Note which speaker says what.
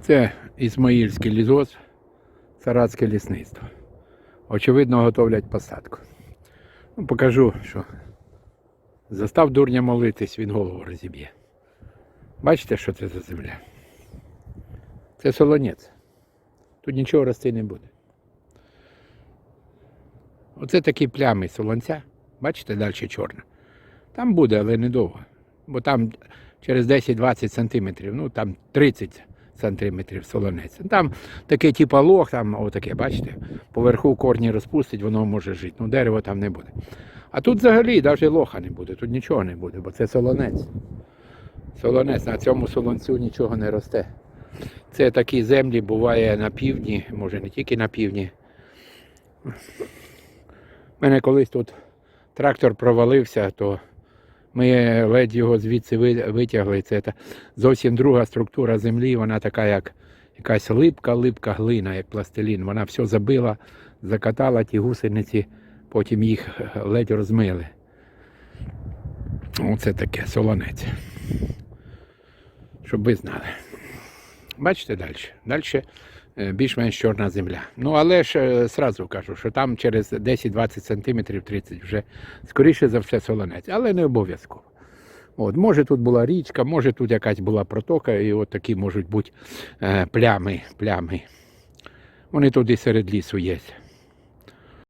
Speaker 1: Це Ісмаїльський лізоз, Саратське лісництво. Очевидно, готовлять посадку. Ну, покажу, що застав дурня молитись, він голову розіб'є. Бачите, що це за земля? Це солонець. Тут нічого рости не буде. Оце такі плями солонця. Бачите, далі чорна. Там буде, але недовго. Бо там через 10-20 сантиметрів, ну там 30 сантиметрів солонець. Там таке типа лох, там отаке, бачите, поверху корні розпустить, воно може жити. Ну дерева там не буде. А тут взагалі навіть лоха не буде, тут нічого не буде, бо це солонець. Солонець, на цьому солонцю нічого не росте. Це такі землі буває на півдні, може не тільки на півдні. У мене колись тут трактор провалився, то ми ледь його звідси витягли. Це зовсім друга структура землі, вона така, як якась липка, липка глина, як пластилін. Вона все забила, закатала ті гусениці, потім їх ледь розмили. Оце таке солонець. Щоб ви знали. Бачите далі. Далі е, більш-менш чорна земля. Ну, але ж е, сразу кажу, що там через 10-20 сантиметрів 30 вже скоріше за все солонець, але не обов'язково. От, може тут була річка, може тут якась була протока, і от такі можуть бути е, плями, плями. Вони тут і серед лісу є.